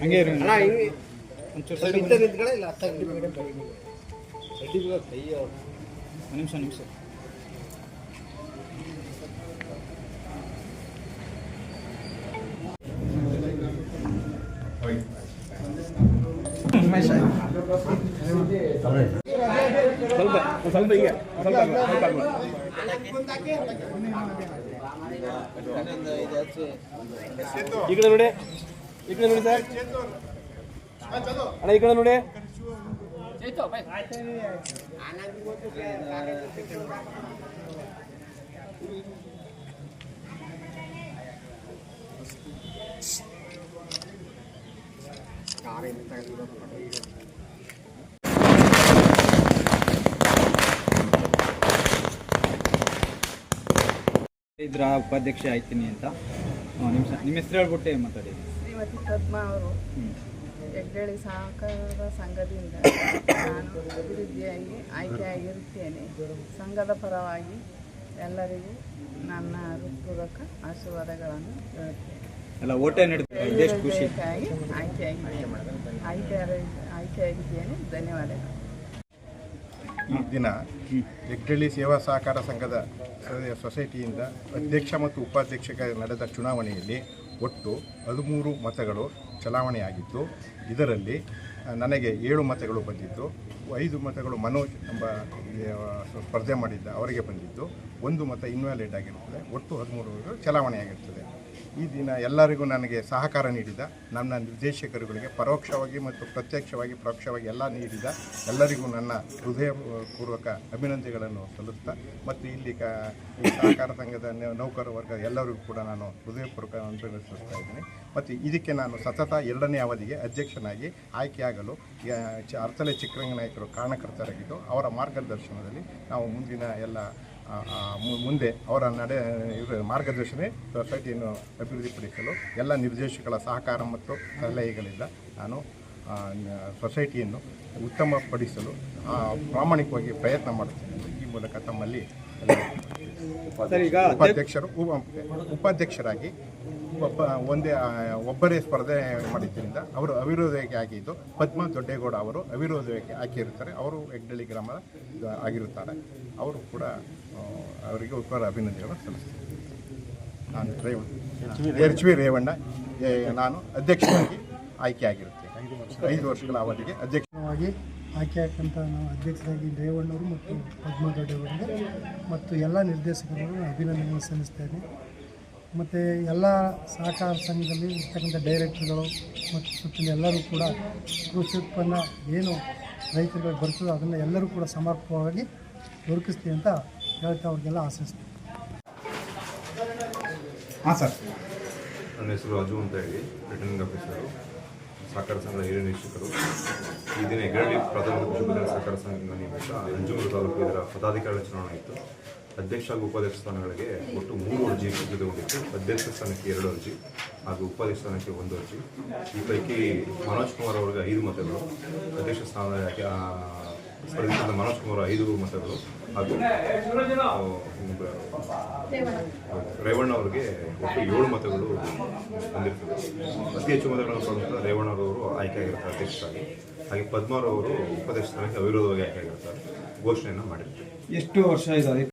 ಹಂಗೆ ಇರಿ. ಅಣ್ಣ ಹಿಂಗೆ. ಒಂಚೂರು ಸ್ವಲ್ಪ ನಿಂತ್ಕೊಳ್ಳಿ ಇಲ್ಲ ಸರ್ಟಿಫಿಕೇಟ್ ಕೈ ನಿಮಿಷ ನಿಮಿಷ. ಸ್ವಲ್ಪ ಸ್ವಲ್ಪ ಹೀಗೆ ಸ್ವಲ್ಪ ಸ್ವಲ್ಪ. ಈ ಕಡೆ ನೋಡಿ. ಈ ನೋಡಿ ಸರ್. ಅಣ್ಣ ನೋಡಿ. ಇದ್ರ ಉಪಾಧ್ಯಕ್ಷ ಆಯ್ತೀನಿ ಅಂತ. ನಿಮ್ಮ ನಿಮ್ಮ ಹೆಸರು ಹೇಳ್ಬಿಟ್ಟೆ ಮಾತಾಡಿ? ಶ್ರೀಮತಿ ಪದ್ಮಾ ಅವರು ಹೆಗ್ಗಳಿ ಸಹಕಾರ ಸಂಘದಿಂದ ನಾನು ಅಭಿವೃದ್ಧಿಯಾಗಿ ಆಯ್ಕೆಯಾಗಿರುತ್ತೇನೆ. ಸಂಘದ ಪರವಾಗಿ ಎಲ್ಲರಿಗೂ ನನ್ನ ಹೃತ್ಪೂರ್ವಕ ಆಶೀರ್ವಾದಗಳನ್ನು ಹೇಳುತ್ತೇನೆ. ಆಯ್ಕೆಯಾಗಿ ಆಯ್ಕೆ ಆಯ್ಕೆಯಾಗಿದ್ದೇನೆ. ಧನ್ಯವಾದಗಳು. ಈ ದಿನ ಹೆಗ್ಗಳಿ ಸೇವಾ ಸಹಕಾರ ಸಂಘದ ಸೊಸೈಟಿಯಿಂದ ಅಧ್ಯಕ್ಷ ಮತ್ತು ಉಪಾಧ್ಯಕ್ಷಕ ನಡೆದ ಚುನಾವಣೆಯಲ್ಲಿ ಒಟ್ಟು ಹದಿಮೂರು ಮತಗಳು ಚಲಾವಣೆಯಾಗಿತ್ತು. ಇದರಲ್ಲಿ ನನಗೆ ಏಳು ಮತಗಳು ಬಂದಿತ್ತು. ಐದು ಮತಗಳು ಮನೋಜ್ ಎಂಬ ಸ್ಪರ್ಧೆ ಮಾಡಿದ್ದ ಅವರಿಗೆ ಬಂದಿತ್ತು. ಒಂದು ಮತ ಇನ್ವ್ಯಾಲಿಡ್ ಆಗಿರುತ್ತದೆ. ಒಟ್ಟು ಹದಿಮೂರು ಚಲಾವಣೆಯಾಗಿರ್ತದೆ. ಈ ದಿನ ಎಲ್ಲರಿಗೂ ನನಗೆ ಸಹಕಾರ ನೀಡಿದ, ನನ್ನ ನಿರ್ದೇಶಕರುಗಳಿಗೆ ಪರೋಕ್ಷವಾಗಿ ಮತ್ತು ಪ್ರತ್ಯಕ್ಷವಾಗಿ, ಪರೋಕ್ಷವಾಗಿ ಎಲ್ಲ ನೀಡಿದ, ಎಲ್ಲರಿಗೂ ನನ್ನ ಹೃದಯಪೂರ್ವಕ ಅಭಿನಂದನೆಗಳನ್ನು ಸಲ್ಲಿಸ್ತಾ ಮತ್ತು ಇಲ್ಲಿ ಕ ಸಹಕಾರ ಸಂಘದ ನೌಕರ ವರ್ಗ ಎಲ್ಲರಿಗೂ ಕೂಡ ನಾನು ಹೃದಯಪೂರ್ವಕ ಸಲ್ಲಿಸ್ತಾ ಇದ್ದೀನಿ. ಮತ್ತು ಇದಕ್ಕೆ ನಾನು ಸತತ ಎರಡನೇ ಅವಧಿಗೆ ಅಧ್ಯಕ್ಷನಾಗಿ ಆಯ್ಕೆಯಾಗಲು ಅರ್ಥಲೆ ಚ- ಅರ್ತಲೆ ಚಿಕ್ಕರಂಗ ನಾಯಕರು ಕಾರಣಕರ್ತರಾಗಿದ್ದು, ಅವರ ಮಾರ್ಗದರ್ಶನದಲ್ಲಿ ನಾವು ಮುಂದಿನ ಎಲ್ಲ ಮುಂದೆ ಅವರ ನಡೆ, ಇವರ ಮಾರ್ಗದರ್ಶನ ಸೊಸೈಟಿಯನ್ನು ಅಭಿವೃದ್ಧಿಪಡಿಸಲು ಎಲ್ಲ ನಿರ್ದೇಶಕರ ಸಹಕಾರ ಮತ್ತು ಸಲಹೆಗಳಿಂದ ನಾನು ಸೊಸೈಟಿಯನ್ನು ಉತ್ತಮಪಡಿಸಲು ಪ್ರಾಮಾಣಿಕವಾಗಿ ಪ್ರಯತ್ನ ಮಾಡುತ್ತೇನೆ. ಈ ಮೂಲಕ ತಮ್ಮಲ್ಲಿ ಉಪಾಧ್ಯಕ್ಷರು. ಉಪ- ಉಪಾಧ್ಯಕ್ಷರಾಗಿ ಒಬ್ಬ ಒಂದೇ ಒಬ್ಬರೇ ಸ್ಪರ್ಧೆ ಮಾಡಿದ್ದರಿಂದ ಅವರು ಅವಿರೋಧವಾಗಿ ಆಗಿದ್ದು ಪದ್ಮ ದೊಡ್ಡೇಗೌಡ ಅವರು ಅವಿರೋಧವಾಗಿ ಹಾಕಿರುತ್ತಾರೆ. ಅವರು ಹೆಗ್ಡಳ್ಳಿ ಗ್ರಾಮದ ಇದು ಆಗಿರುತ್ತಾರೆ. ಅವರು ಕೂಡ ಅವರಿಗೆ ಉತ್ತರ ಅಭಿನಂದನೆಗಳು ಸಲ್ಲಿಸ್ತೀನಿ. ನಾನು ರೇವಣ್ಣ ಎಚ್ ವಿ ರೇವಣ್ಣ. ನಾನು ಅಧ್ಯಕ್ಷರಾಗಿ ಆಯ್ಕೆಯಾಗಿರುತ್ತೇನೆ. ಐದು ವರ್ಷಗಳ ಅವಧಿಗೆ ಅಧ್ಯಕ್ಷ ವಾಗಿ ಆಯ್ಕೆ ಹಾಕಂತ ನಾವು ಅಧ್ಯಕ್ಷರಾಗಿ ರೇವಣ್ಣವರು ಮತ್ತು ಪದ್ಮ ದೊಡ್ಡವರಿಗೆ ಮತ್ತು ಎಲ್ಲ ನಿರ್ದೇಶಕರು ಅಭಿನಂದನೆ ಸಲ್ಲಿಸ್ತೇನೆ. ಮತ್ತು ಎಲ್ಲ ಸಹಕಾರ ಸಂಘದಲ್ಲಿ ಇರ್ತಕ್ಕಂಥ ಡೈರೆಕ್ಟ್ರುಗಳು ಮತ್ತು ಸುತ್ತಿನ ಎಲ್ಲರೂ ಕೂಡ ಕೃಷಿ ಉತ್ಪನ್ನ ಏನು ರೈತರುಗಳಿಗೆ ಬರ್ತದೋ ಅದನ್ನು ಎಲ್ಲರೂ ಕೂಡ ಸಮರ್ಪಕವಾಗಿ ದೊರಕಿಸ್ತೀವಿ ಅಂತ ಹೇಳ್ತಾ ಅವ್ರಿಗೆಲ್ಲ ಆಶಿಸ್ತೀನಿ. ಹಾಂ ಸರ್. ನನ್ನ ಹೆಸರು ರಾಜು ಅಂತ ಹೇಳಿ ರಿಟರ್ನಿಂಗ್ ಆಫೀಸರು ಸಹಕಾರ ಸಂಘದ ಹಿರಿಯ ನಿರೀಕ್ಷಕರು ಈ ದಿನ ಹೆಗ್ಗಳಿ ಪ್ರಾಥಮಿಕ ಸಹಕಾರ ಸಂಘದಿಂದ ನಿಮಿತ್ತ ನಂಜನಗೂಡು ತಾಲೂಕು ಇದರ ಪದಾಧಿಕಾರಿಗಳ ಚುನಾವಣೆ ಇತ್ತು ಅಧ್ಯಕ್ಷ ಹಾಗೂ ಉಪಾಧ್ಯಕ್ಷ ಸ್ಥಾನಗಳಿಗೆ ಒಟ್ಟು ಮೂರು ಅರ್ಜಿ ಸಿದ್ಧಗೊಂಡಿತ್ತು ಅಧ್ಯಕ್ಷ ಸ್ಥಾನಕ್ಕೆ ಎರಡು ಅರ್ಜಿ ಹಾಗೂ ಉಪಾಧ್ಯಕ್ಷ ಸ್ಥಾನಕ್ಕೆ ಒಂದು ಅರ್ಜಿ. ಈ ಪೈಕಿ ಮನೋಜ್ ಕುಮಾರ್ ಅವರಿಗೆ ಐದು ಮತಗಳು. ಅಧ್ಯಕ್ಷ ಸ್ಥಾನ ಸ್ಪರ್ಧಿಸಿದ ಮನೋಜ್ ಕುಮಾರ್ ಐದು ಮತಗಳು. ಹಾಗೂ ರೇವಣ್ಣ ಅವರಿಗೆ ಒಟ್ಟು ಏಳು ಮತಗಳು ಬಂದಿರ್ತದೆ. ಅತಿ ಹೆಚ್ಚು ಮತಗಳನ್ನು ಪಡೆದ ರೇವಣ್ಣರವರು ಆಯ್ಕೆ ಆಗಿರ್ತಾರೆ ಅಧ್ಯಕ್ಷರಾಗಿ. ಹಾಗೆ ಪದ್ಮಾರವರು ಉಪಾಧ್ಯಕ್ಷ ಸ್ಥಾನಕ್ಕೆ ಅವಿರೋಧವಾಗಿ ಆಯ್ಕೆ ಆಗಿರ್ತಾರೆ. ಘೋಷಣೆಯನ್ನು ಮಾಡಿರ್ತಾರೆ. ಎಷ್ಟು ವರ್ಷ ಇದು